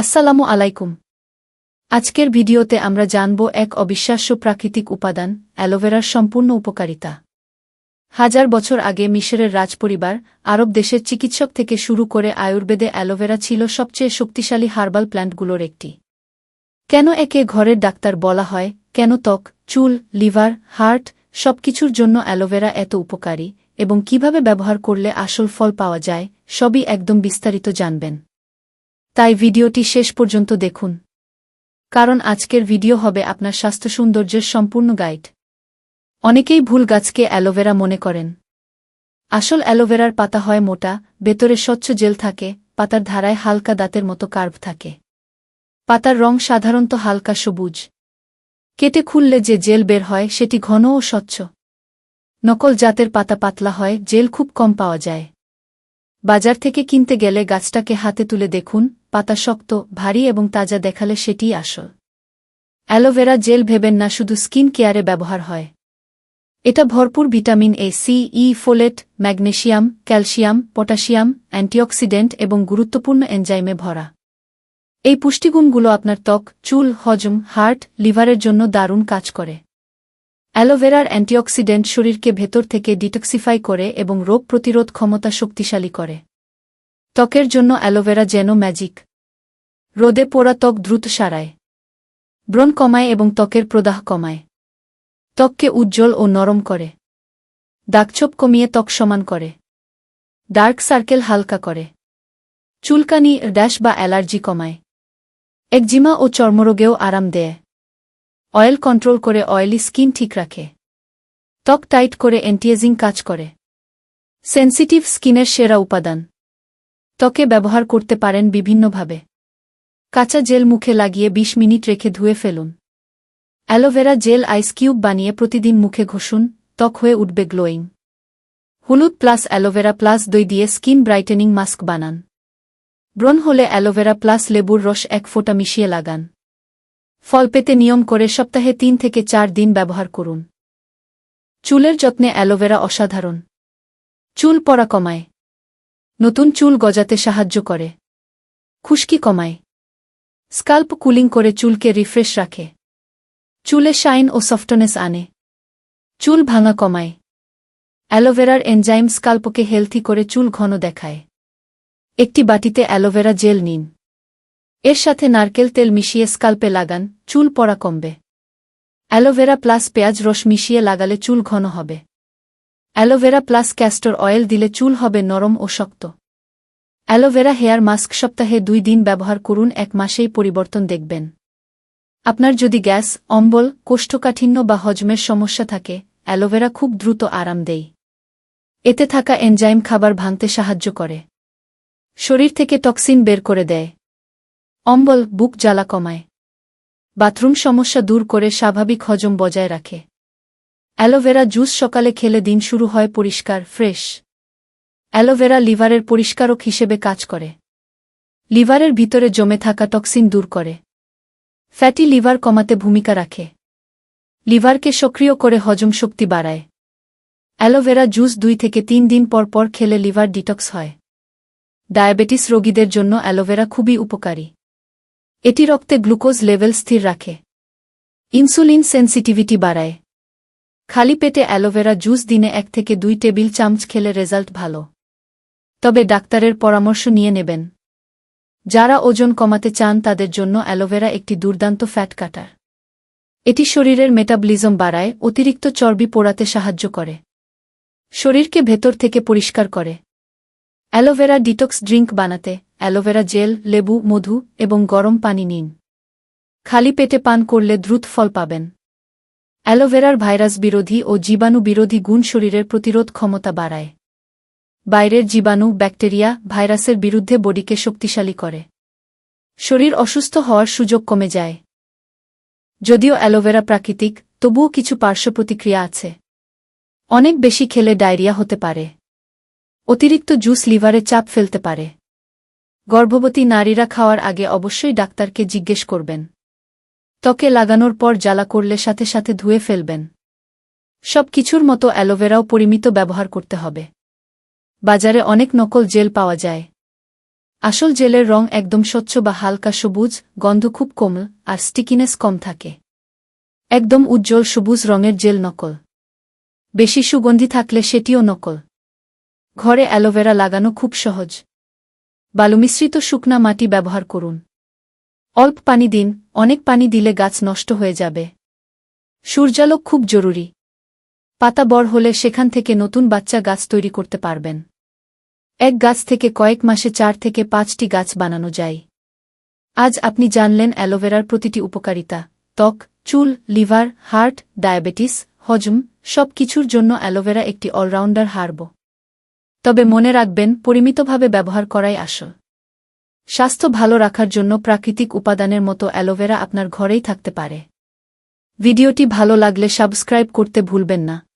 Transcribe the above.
আসসালামু আলাইকুম। আজকের ভিডিওতে আমরা জানব এক অবিশ্বাস্য প্রাকৃতিক উপাদান, অ্যালোভেরার সম্পূর্ণ উপকারিতা। হাজার বছর আগে মিশরের রাজপরিবার আরব দেশের চিকিৎসক থেকে শুরু করে আয়ুর্বেদে অ্যালোভেরা ছিল সবচেয়ে শক্তিশালী হার্বাল প্ল্যান্টগুলোর একটি। কেন একে ঘরের ডাক্তার বলা হয়? কেন ত্বক, চুল, লিভার, হার্ট সবকিছুর জন্য অ্যালোভেরা এত উপকারী এবং কীভাবে ব্যবহার করলে আসল ফল পাওয়া যায়, সবই একদম বিস্তারিত জানবেন। তাই ভিডিওটি শেষ পর্যন্ত দেখুন। কারণ আজকের ভিডিও হবে আপনার স্বাস্থ্য সৌন্দর্যের সম্পূর্ণ গাইড। অনেকেই ভুল গাছকে অ্যালোভেরা মনে করেন। আসল অ্যালোভেরার পাতা হয় মোটা, ভেতরে স্বচ্ছ জেল থাকে, পাতার ধারায় হালকা দাঁতের মতো কার্ভ থাকে। পাতার রং সাধারণত হালকা সবুজ। কেটে খুললে যে জেল বের হয়, সেটি ঘন ও স্বচ্ছ। নকল জাতের পাতা পাতলা হয়, জেল খুব কম পাওয়া যায়। বাজার থেকে কিনতে গেলে গাছটাকে হাতে তুলে দেখুন, পাতা শক্ত, ভারী এবং তাজা দেখালে সেটিই আসল। অ্যালোভেরা জেল ভেবেন না, শুধু স্কিন কেয়ারে ব্যবহার হয়। এটা ভরপুর vitamin A, C, E, folate, magnesium, calcium, potassium, antioxidant এবং গুরুত্বপূর্ণ এনজাইমে ভরা। এই পুষ্টিগুণগুলো আপনার ত্বক, চুল, হজম, হার্ট, লিভারের জন্য দারুণ কাজ করে। অ্যালোভেরার অ্যান্টিঅক্সিডেন্ট শরীরকে ভেতর থেকে ডিটক্সিফাই করে এবং রোগ প্রতিরোধ ক্ষমতা শক্তিশালী করে। ত্বকের জন্য অ্যালোভেরা যেন ম্যাজিক। রোদে পোড়া ত্বক দ্রুত সারায়। ব্রণ কমায় এবং ত্বকের প্রদাহ কমায়। ত্বককে উজ্জ্বল ও নরম করে। দাগছোপ কমিয়ে ত্বক সমান করে। ডার্ক সার্কেল হালকা করে। চুলকানি ড্যাশ বা অ্যালার্জি কমায়। একজিমা ও চর্মরোগেও আরাম দেয়। অয়েল কন্ট্রোল করে অয়েলি স্কিন ঠিক রাখে। ত্বক টাইট করে অ্যান্টিএজিং কাজ করে। সেন্সিটিভ স্কিনের সেরা উপাদান। ত্বকে ব্যবহার করতে পারেন বিভিন্নভাবে। কাঁচা জেল মুখে লাগিয়ে ২০ মিনিট রেখে ধুয়ে ফেলুন। অ্যালোভেরা জেল আইস কিউব বানিয়ে প্রতিদিন মুখে ঘষুন, ত্বক হয়ে উঠবে গ্লোয়িং। হলুদ প্লাস অ্যালোভেরা প্লাস দই দিয়ে স্কিন ব্রাইটেনিং মাস্ক বানান। ব্রণ হলে অ্যালোভেরা প্লাস লেবুর রস এক ফোঁটা মিশিয়ে লাগান। ফল পেতে নিয়ম করে সপ্তাহে তিন থেকে চার দিন ব্যবহার করুন। চুলের যত্নে অ্যালোভেরা অসাধারণ। চুল পড়া কমায়। নতুন চুল গজাতে সাহায্য করে। খুশকি কমায়। স্কাল্প কুলিং করে চুলকে রিফ্রেশ রাখে। চুলে শাইন ও সফটনেস আনে। চুল ভাঙা কমায়। অ্যালোভেরার এনজাইম স্কাল্পকে হেলথি করে চুল ঘন দেখায়। একটি বাটিতে অ্যালোভেরা জেল নিন। এর সাথে নারকেল তেল মিশিয়ে স্কাল্পে লাগান, চুল পড়া কমবে। অ্যালোভেরা প্লাস পেঁয়াজ রস মিশিয়ে লাগালে চুল ঘন হবে। অ্যালোভেরা প্লাস ক্যাস্টর অয়েল দিলে চুল হবে নরম ও শক্ত। অ্যালোভেরা হেয়ার মাস্ক সপ্তাহে দুই দিন ব্যবহার করুন, এক মাসেই পরিবর্তন দেখবেন। আপনার যদি গ্যাস, অম্বল, কোষ্ঠকাঠিন্য বা হজমের সমস্যা থাকে অ্যালোভেরা খুব দ্রুত আরাম দেয়। এতে থাকা এনজাইম খাবার ভাঙতে সাহায্য করে। শরীর থেকে টক্সিন বের করে দেয়। অম্বল বুক জ্বালা কমায়। বাথরুম সমস্যা দূর করে স্বাভাবিক হজম বজায় রাখে। অ্যালোভেরা জুস সকালে খেলে দিন শুরু হয় পরিষ্কার, ফ্রেশ। অ্যালোভেরা লিভারের পরিষ্কারক হিসেবে কাজ করে। লিভারের ভিতরে জমে থাকা টক্সিন দূর করে। ফ্যাটি লিভার কমাতে ভূমিকা রাখে। লিভারকে সক্রিয় করে হজম শক্তি বাড়ায়। অ্যালোভেরা জুস দুই থেকে তিন দিন পর পর খেলে লিভার ডিটক্স হয়। ডায়াবেটিস রোগীদের জন্য অ্যালোভেরা খুবই উপকারী। এটি রক্তে গ্লুকোজ লেভেল স্থির রাখে। ইনসুলিন সেন্সিটিভিটি বাড়ায়। খালি পেটে অ্যালোভেরা জুস দিনে এক থেকে দুই টেবিল চামচ খেলে রেজাল্ট ভালো। তবে ডাক্তারের পরামর্শ নিয়ে নেবেন। যারা ওজন কমাতে চান তাদের জন্য অ্যালোভেরা একটি দুর্দান্ত ফ্যাট কাটার। এটি শরীরের মেটাবলিজম বাড়ায়, অতিরিক্ত চর্বি পোড়াতে সাহায্য করে। শরীরকে ভেতর থেকে পরিষ্কার করে। অ্যালোভেরা ডিটক্স ড্রিঙ্ক বানাতে অ্যালোভেরা জেল, লেবু, মধু এবং গরম পানি নিন। খালি পেটে পান করলে দ্রুত ফল পাবেন। অ্যালোভেরার ভাইরাস বিরোধী ও জীবাণু বিরোধী গুণ শরীরের প্রতিরোধ ক্ষমতা বাড়ায়। বাইরের জীবাণু, ব্যাকটেরিয়া, ভাইরাসের বিরুদ্ধে বডিকে শক্তিশালী করে। শরীর অসুস্থ হওয়ার সুযোগ কমে যায়। যদিও অ্যালোভেরা প্রাকৃতিক, তবুও কিছু পার্শ্ব প্রতিক্রিয়া আছে। অনেক বেশি খেলে ডায়রিয়া হতে পারে। অতিরিক্ত জুস লিভারে চাপ ফেলতে পারে। গর্ভবতী নারীরা খাওয়ার আগে অবশ্যই ডাক্তারকে জিজ্ঞেস করবেন। ত্বকে লাগানোর পর জ্বালা করলে সাথে সাথে ধুয়ে ফেলবেন। সব কিছুর মতো অ্যালোভেরাও পরিমিত ব্যবহার করতে হবে। বাজারে অনেক নকল জেল পাওয়া যায়। আসল জেলের রং একদম স্বচ্ছ বা হালকা সবুজ, গন্ধ খুব কোমল আর স্টিকিনেস কম থাকে। একদম উজ্জ্বল সবুজ রঙের জেল নকল। বেশি সুগন্ধি থাকলে সেটিও নকল। ঘরে অ্যালোভেরা লাগানো খুব সহজ। বালুমিশ্রিত শুকনা মাটি ব্যবহার করুন। অল্প পানি দিন, অনেক পানি দিলে গাছ নষ্ট হয়ে যাবে। সূর্যালোক খুব জরুরি। পাতা বড় হলে সেখান থেকে নতুন বাচ্চা গাছ তৈরি করতে পারবেন। এক গাছ থেকে কয়েক মাসে চার থেকে পাঁচটি গাছ বানানো যায়। আজ আপনি জানলেন অ্যালোভেরার প্রতিটি উপকারিতা, ত্বক, চুল, লিভার, হার্ট, ডায়াবেটিস, হজম সব কিছুর জন্য অ্যালোভেরা একটি অলরাউন্ডার হারব তবে মনে রাখবেন, পরিমিতভাবে ব্যবহার করাই আসল। স্বাস্থ্য ভালো রাখার জন্য প্রাকৃতিক উপাদানের মতো অ্যালোভেরা আপনার ঘরেই থাকতে পারে। ভিডিওটি ভালো লাগলে সাবস্ক্রাইব করতে ভুলবেন না।